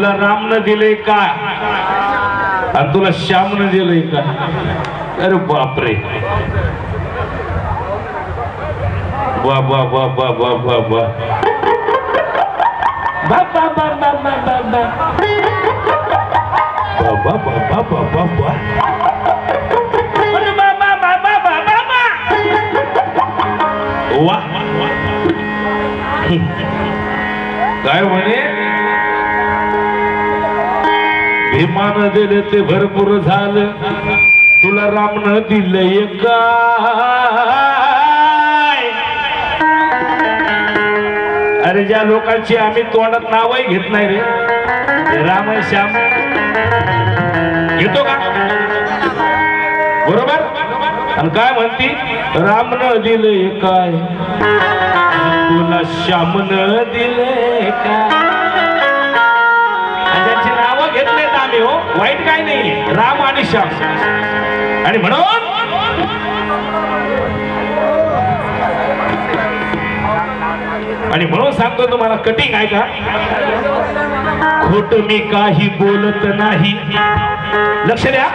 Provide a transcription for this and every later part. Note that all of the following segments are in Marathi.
तुला राम ने दिले का और तुला श्याम ने दिले का अरे बाप रे बाप बाप बाप बाप बाप बाप बाप बाप बाप बाप बाप बाप बाप बाप Bapak, bapak, bapak, bapak, bapak, भीमानं दिले ते भरपूर झालं. तुला रामनं दिलंय काय अरे ज्या लोकांची आम्ही तोंडात नावही घेत नाही रे. राम श्याम. घेतो का? बरोबर? आणि काय म्हणती? रामनं दिलंय काय तुला श्यामनं दिलंय काय हो वाईट काय नाही. राम आणि श्याम. आणि म्हणून आणि म्हणून सांगतो तुम्हाला कटिंग आहे का? खोट मी काही बोलत नाही. लक्ष द्या.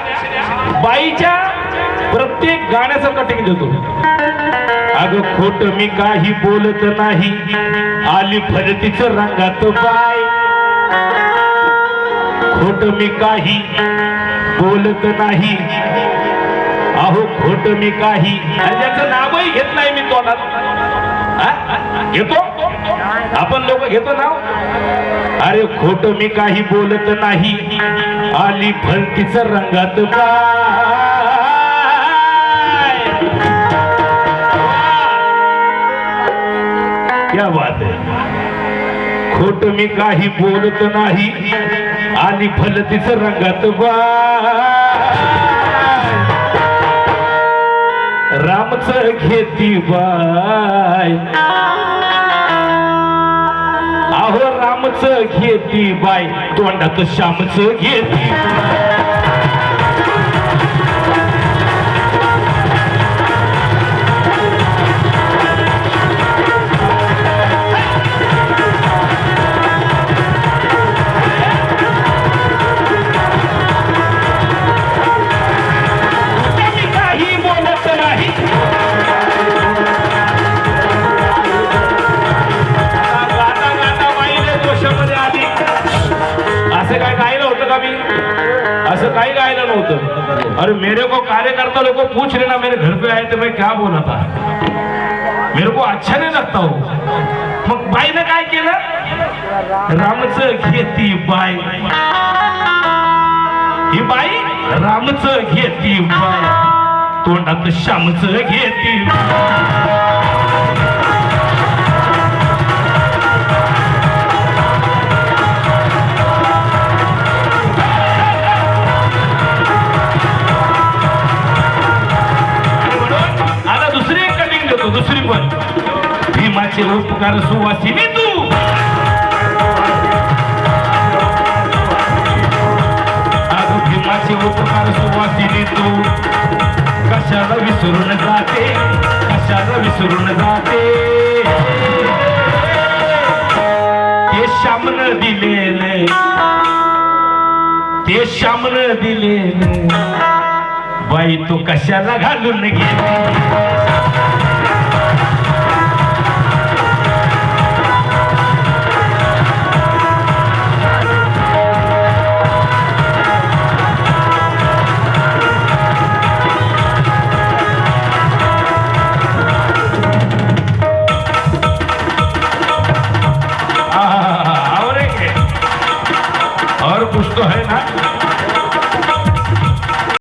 बाईच्या प्रत्येक गाण्याचं कटिंग देतो. अग खोट मी काही बोलत नाही. आली फरतीच रंगात बाय खोट मी काही बोलत नाही. अहो खोट मी काही ज्याचं नावही घेत नाही मी तोंडात? घेतो? आपण लोक घेतो नाव? अरे खोट मी काही बोलत नाही. आली भलतीच रंगात क्या बात खोट मी काही बोलत नाही. आणि फलतीच रंगात बाय रामच घेती बाय. अहो रामच घेती बाय. तोंडात श्यामच घेती बाय. काही गायलं नव्हतं. अरे मेरे को कार्यकर्ता लोग पूछ रहे ना मेरे घर पे आए तो मैं क्या बोला था? मेरे को अच्छा नहीं लगता हो। मग बाईनं काय केलं? रामच घेती बाय ही बाई रामच घेती बाय तोंडात श्यामच घेती भीमाचे उपकार सुवासिनी तू आज भीमाचे उपकार सुवासिनी तू कशाला विसरून जाते कशाला विसरून जाते ते श्यामन दिलेले ते श्यामन दिलेले बाई तू कशाला घालून गेली